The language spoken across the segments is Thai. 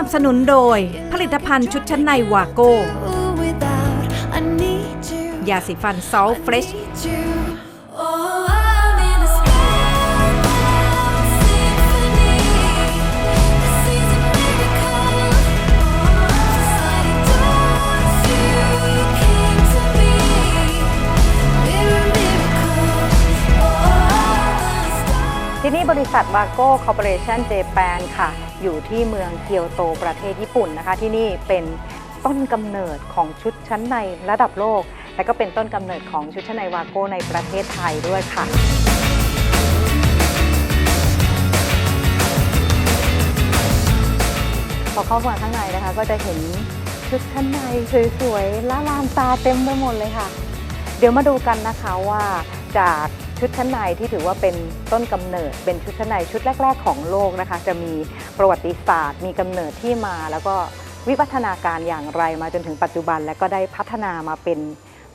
นับสนุนโดย ผลิตภัณฑ์ชุดชั้นในวาโก้ without. I need you. ยาสีฟันซอลเฟรช นี่บริษัทวาโก้คอร์ปอเรชั่นเจแปนค่ะ อยู่ที่เมืองเกียวโตประเทศญี่ปุ่นนะคะ ที่นี่เป็นต้นกำเนิดของชุดชั้นในระดับโลก และก็เป็นต้นกำเนิดของชุดชั้นในวาโก้ในประเทศไทยด้วยค่ะพอเข้ามาข้างในนะคะ ก็จะเห็นชุดชั้นในสวยๆละลานตาเต็มไปหมดเลยค่ะ เดี๋ยวมาดูกันนะคะว่าจาก ชุดชั้นในที่ถือว่าเป็นต้นกำเนิด เป็นชุดชั้นในชุดแรก ๆ ของโลกนะคะ จะมีประวัติศาสตร์ มีกำเนิดที่มา แล้วก็วิวัฒนาการอย่างไรมาจนถึงปัจจุบัน และก็ได้พัฒนามาเป็น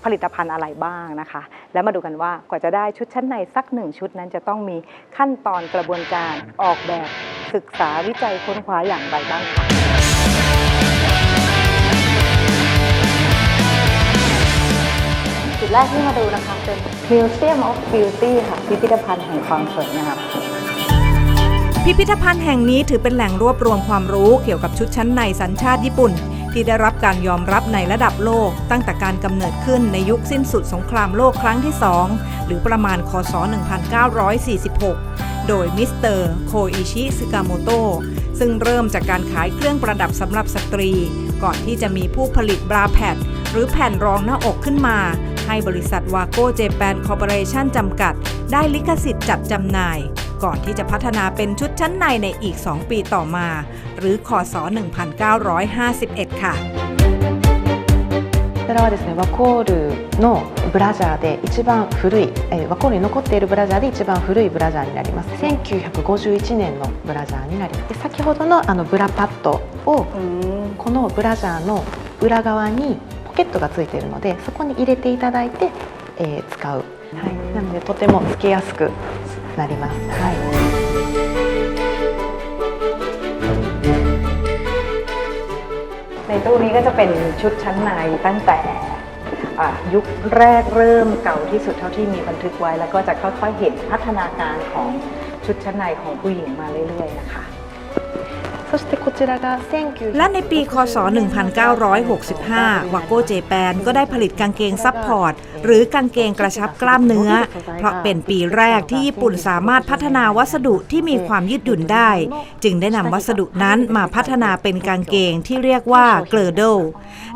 ผลิตภัณฑ์อะไรบ้างนะคะ แล้วมาดูกันว่ากว่าจะได้ชุดชั้นในสักหนึ่งชุดนั้นจะต้องมีขั้นตอนกระบวนการออกแบบศึกษาวิจัยค้นคว้าอย่างไรบ้างค่ะ จุดแรกที่มาดูนะคะเป็น Museum of Beauty ค่ะ พิพิธภัณฑ์แห่งความสวยงามพิพิธภัณฑ์แห่งนี้ถือเป็นแหล่งรวบรวมความรู้เกี่ยวกับชุดชั้นในสัญชาติญี่ปุ่น ที่ได้รับการยอมรับในระดับโลก ตั้งแต่การกำเนิดขึ้นในยุคสิ้นสุดสงครามโลกครั้งที่ 2 หรือประมาณคศ 1946 โดยมิสเตอร์โคอิชิซึกาโมโตซึ่งเริ่มจากการขายเครื่องประดับสำหรับสตรี ก่อนที่จะมีผู้ผลิตบราแพดหรือแผ่นรองหน้าอกขึ้นมา ให้บริษัทวาโก้เจแปนคอร์ปอเรชั่นจำกัด ได้ลิขสิทธิ์จัดจำหน่าย ก่อนที่จะพัฒนาเป็นชุดชั้นในในอีก 2 ปีต่อมา หรือคศ 1951 ค่ะ こちらはですねワコールのブラジャーで一番古い、えーワコールに残っているブラジャーで一番古いブラジャーになります1951年のブラジャーになりますで先ほどのあのブラパッドをこのブラジャーの裏側にポ ケットがついているのでそこに入れていただいて、えー使う、はい、なのでとてもつけやすくなります、はい ในตู้นี้ก็จะเป็นชุดชั้นในตั้งแต่อ่ายุคแรกเริ่มเก่าที่สุดเท่าที่มีบันทึกไว้ แล้วก็จะค่อยๆเห็นพัฒนาการของชุดชั้นในของผู้หญิงมาเรื่อยๆนะคะ และในปีคศ 1965วาโก้เจแปนก็ได้ผลิตกางเกงซับพอร์ต หรือกางเกงกระชับกล้ามเนื้อ เพราะเป็นปีแรกที่ญี่ปุ่นสามารถพัฒนาวัสดุที่มีความยืดหยุ่นได้ จึงได้นำวัสดุนั้นมาพัฒนาเป็นกางเกงที่เรียกว่าเกลโด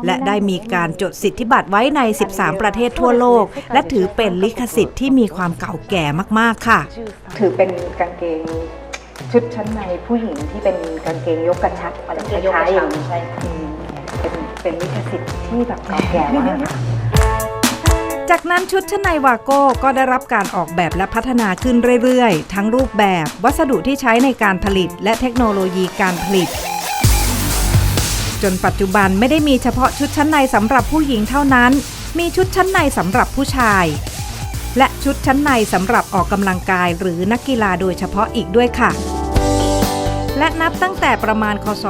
และได้มีการจดสิทธิบัตรไว้ใน 13 ประเทศทั่วโลก และถือเป็นลิขสิทธิ์ที่มีความเก่าแก่มาก ๆ ค่ะ ถือเป็นกางเกง ชุดชั้นในผู้หญิงที่เป็นกางเกงยกกระชับอะไรคล้ายๆอย่างนี้ใช่เป็นเป็นลิขสิทธิ์ที่แบบเก่าแก่มากจากนั้นชุดชั้นในวาโก้ก็ได้รับการออกแบบและพัฒนาขึ้นเรื่อยๆ ทั้งรูปแบบ วัสดุที่ใช้ในการผลิต และเทคโนโลยีการผลิต จนปัจจุบันไม่ได้มีเฉพาะชุดชั้นในสำหรับผู้หญิงเท่านั้น มีชุดชั้นในสำหรับผู้ชาย และชุดชั้นในสำหรับออกกำลังกายหรือนักกีฬาโดยเฉพาะอีกด้วยค่ะ และนับตั้งแต่ประมาณ คศ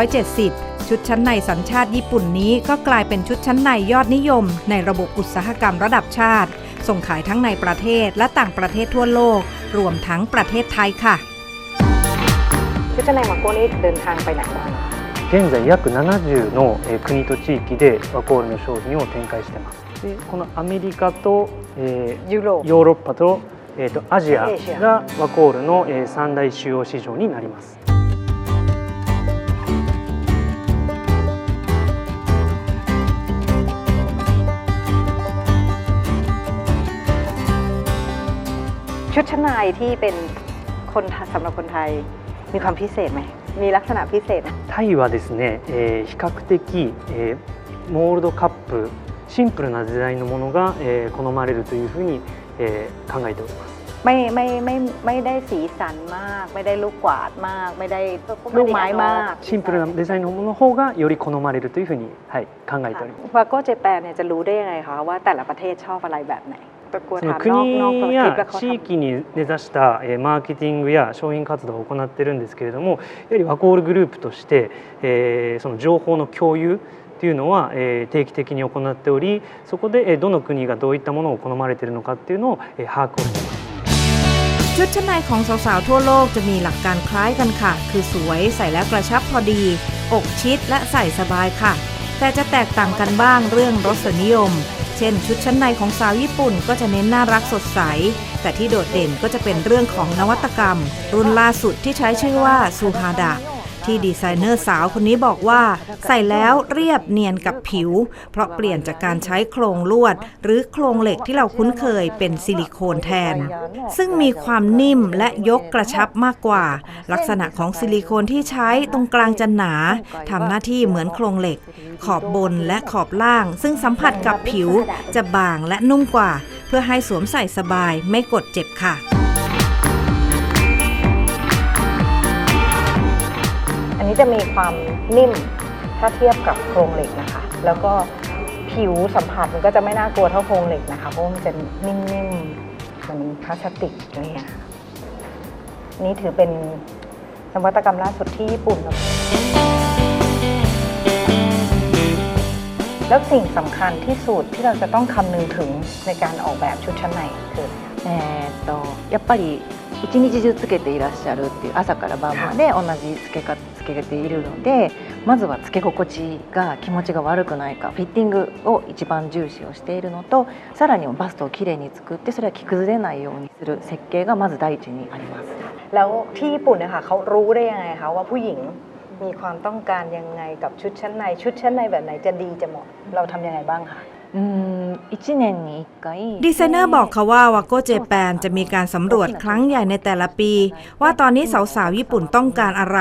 1970 ชุดชั้นในสัญชาติญี่ปุ่นนี้ก็กลายเป็นชุดชั้นในยอดนิยม ในระบบอุตสาหกรรมระดับชาติ ส่งขายทั้งในประเทศและต่างประเทศทั่วโลก รวมทั้งประเทศไทยค่ะ ชุดชั้นในวาโก้นี่เดินทางไปไหนบ้าง 現在約70のえー国と地域でワコールの商品を展開してますでこのアメリカと、えー ยุโรป ヨーロッパと,、 えーとアジアアジアがワコールの、えー三大主要市場になります ชุดชั้นในที่เป็นคนไทยสำหรับคนไทยมีความพิเศษไหม มีลักษณะพิเศษไหม タイはですね、えー比較的、えーモールドカップシンプルなデザインのものが、えー好まれるというふうに、 えー考えております ไม่ไม่ไม่ไม่ได้สีสันมาก ไม่ได้ลูกกวาดมาก ไม่ได้ลูกไม้มาก シンプルなデザインのものの方がより好まれるというふうに、はい、考えております วาโก้เจแปนเนี่ยจะรู้ได้ยังไงคะว่าแต่ละประเทศชอบอะไรแบบไหน กลัว そ ถา の มนอกนอกคลิป 国 แล้ว や เขา 地 ทำ 域に根ざしたえーマーケティングや商品活動を行っているんですけれどもやはりワコールグループとして、えーその情報の共有 っいうのは、定期的に行っておりそこで、どの国がどういったものを好まれているのかっていうのを、把握をしています。ชุดชั้นในของสาวๆทั่วโลกจะมีหลักการคล้ายกันค่ะ คือสวยใส่แล้วกระชับพอดี อกชิดและใส่สบายค่ะ แต่จะแตกต่างกันบ้างเรื่องรสนิยม เช่น ชุดชั้นในของสาวญี่ปุ่นก็จะเน้นน่ารักสดใส แต่ที่โดดเด่นก็จะเป็นเรื่องของนวัตกรรม รุ่นล่าสุดที่ใช้ชื่อว่าซูฮาดะ ที่ดีไซเนอร์สาวคนนี้บอกว่า ใส่แล้วเรียบเนียนกับผิว เพราะเปลี่ยนจากการใช้โครงลวด หรือโครงเหล็กที่เราคุ้นเคยเป็นซิลิโคนแทน ซึ่งมีความนิ่มและยกกระชับมากกว่า ลักษณะของซิลิโคนที่ใช้ตรงกลางจะหนาทำหน้าที่เหมือนโครงเหล็ก ขอบบนและขอบล่าง ซึ่งสัมผัสกับผิวจะบางและนุ่มกว่า เพื่อให้สวมใส่สบายไม่กดเจ็บค่ะ นนี้จะมีความนิ่มถ้าเทียบกับโครงเหล็กนะคะ แล้วก็ผิวสัมผัสมันก็จะไม่น่ากลัวเท่าโครงเหล็กนะคะ เพราะว่ามันจะนิ่มๆเหมือนพลาสติกเนี่ยนี่ถือเป็นนวัตกรรมล่าสุดที่ญี่ปุ่นครับแล้วสิ่งสำคัญที่สุดที่เราจะต้องคำนึงถึงในการออกแบบชุดชั้นในคืออะไรคะ えー、とやっぱり一日中つけていらっしゃるっていう朝から晩まで同じつけか つけているのでまずはつけ心地が気持ちが悪くないかフィッティングを一番重視をしているのとさらにバストをきれいに作ってそれは着崩れないようにする設計がまず第一にあります。 แล้วที่ญี่ปุ่นเนะคะเขารู้ได้ยังไงคะว่าผู้หญิงมีความต้องการยังไงกับชุดชั้นใน ชุดชั้นในแบบไหนจะดีจะเหมาะเราทำยังไงบ้างคะ うーん1年に1回 ดีไซเนอร์บอกเขาว่าวาโกเจแปนจะมีการสำรวจครั้งใหญ่ในแต่ละปี ว่าตอนนี้สาวๆญี่ปุ่นต้องการอะไร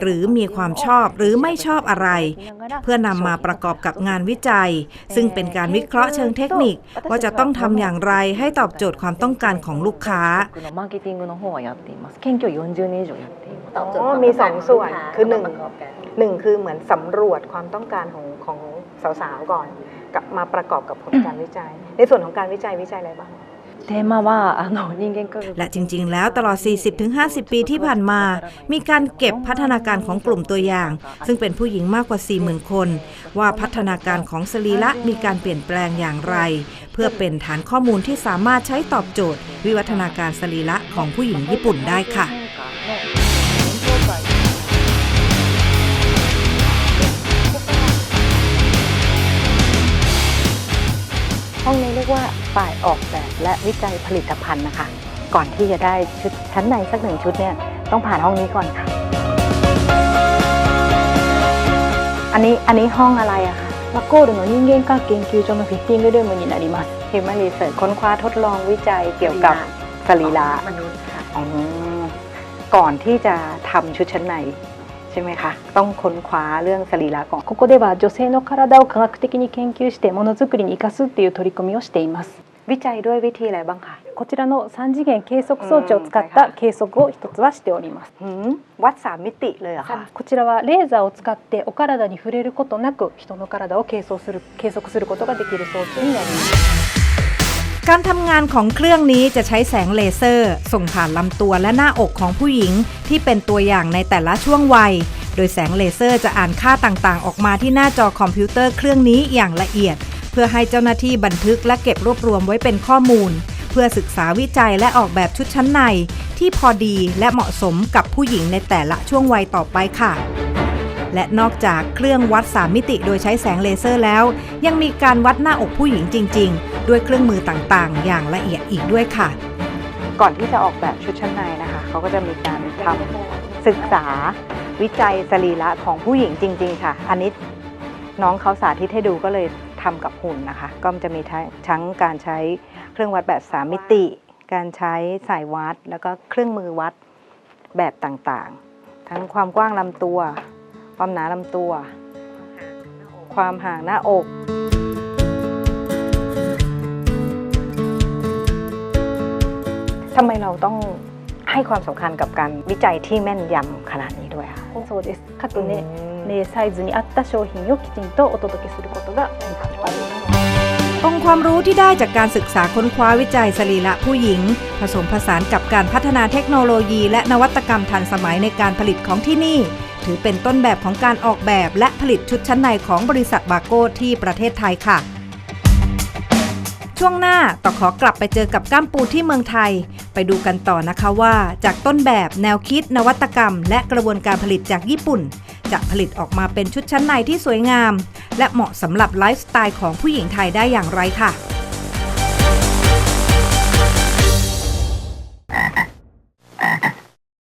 หรือมีความชอบหรือไม่ชอบอะไร เพื่อนำมาประกอบกับงานวิจัย ซึ่งเป็นการวิเคราะห์เชิงเทคนิค ว่าจะต้องทำอย่างไรให้ตอบโจทย์ความต้องการของลูกค้าอมีสองส่วนคือหนึ่งหนึ่งคือเหมือนสำรวจความต้องการของของสาวๆก่อน กับมาประกอบกับผลการวิจัย ในส่วนของการวิจัยวิจัยอะไรบ้างเทมาว่าอันนี้ก็และจริง ๆ แล้วตลอด 40-50 ปีที่ผ่านมา มีการเก็บพัฒนาการของกลุ่มตัวอย่าง ซึ่งเป็นผู้หญิงมากกว่า 40,000 คน ว่าพัฒนาการของสรีละมีการเปลี่ยนแปลงอย่างไร เพื่อเป็นฐานข้อมูลที่สามารถใช้ตอบโจทย์ วิวัฒนาการสรีละของผู้หญิงญี่ปุ่นได้ค่ะ องนี้เรียกว่าฝ่ายออกแบบและวิจัยผลิตภัณฑ์นะคะ ก่อนที่จะได้ชุดชั้นในสักหนึ่งชุดเนี่ยต้องผ่านห้องนี้ก่อนค่ะ อันนี้อันนี้ห้องอะไรอะคะ ワコールの人間科学研究所のフィッティングルームになります Human Research ค้นคว้าทดลองวิจัยเกี่ยวกับสรีระ มนุษย์ค่ะ อ๋อก่อนที่จะทำชุดชั้นใน ใช่ไหมคะ ต้องค้นคว้าเรื่องสรีระก่อน ここでは女性の体を科学的に研究してものづくりに生かすっていう取り組みをしています วิจัยด้วยวิธีอะไรบ้างคะ こちらの3次元計測装置を使った計測を一つはしております หืมวัดสามมิติเลยเหรอคะ こちらはレーザーを使ってお体に触れることなく人の体を計測する計測することができる装置になります การทำงานของเครื่องนี้จะใช้แสงเลเซอร์ ส่งผ่านลำตัวและหน้าอกของผู้หญิง ที่เป็นตัวอย่างในแต่ละช่วงวัย โดยแสงเลเซอร์จะอ่านค่าต่างๆ ออกมาที่หน้าจอคอมพิวเตอร์เครื่องนี้อย่างละเอียด เพื่อให้เจ้าหน้าที่บันทึกและเก็บรวบรวมไว้เป็นข้อมูล เพื่อศึกษาวิจัยและออกแบบชุดชั้นใน ที่พอดีและเหมาะสมกับผู้หญิงในแต่ละช่วงวัยต่อไปค่ะ และนอกจากเครื่องวัด 3 มิติโดยใช้แสงเลเซอร์แล้ว ยังมีการวัดหน้าอกผู้หญิงจริง ๆ ด้วยเครื่องมือต่างๆ อย่างละเอียดอีกด้วยค่ะ ก่อนที่จะออกแบบชุดชั้นในนะคะเขาก็จะมีการทำศึกษาวิจัยสรีระของผู้หญิงจริง ๆ ค่ะ อันนี้น้องเขาสาธิตให้ดูก็เลยทำกับหุ่นนะคะ ก็จะมีทั้งการใช้เครื่องวัดแบบ3มิติ การใช้สายวัด แล้วก็เครื่องมือวัดแบบต่างๆ ทั้งความกว้างลำตัว ความหนาลำตัว ความห่างหน้าอก ทำไมเราต้องให้ความสำคัญกับการวิจัยที่แม่นยำขนาดนี้ด้วยคะ そうです各ね、ねサイズに合った商品をきちんとお届けすることが大切です องค์ ความรู้ที่ได้จากการศึกษาค้นคว้าวิจัยสรีระผู้หญิง ผสมผสานกับการพัฒนาเทคโนโลยี และนวัตกรรมทันสมัยในการผลิตของที่นี่ ถือเป็นต้นแบบของการออกแบบและผลิตชุดชั้นในของบริษัทบาโก้ที่ประเทศไทยค่ะ ช่วงหน้าต่อขอกลับไปเจอกับก้ามปูที่เมืองไทย ไปดูกันต่อนะคะว่า จากต้นแบบแนวคิดนวัตกรรม และกระบวนการผลิตจากญี่ปุ่น จะผลิตออกมาเป็นชุดชั้นในที่สวยงาม และเหมาะสำหรับไลฟ์สไตล์ของผู้หญิงไทยได้อย่างไรค่ะ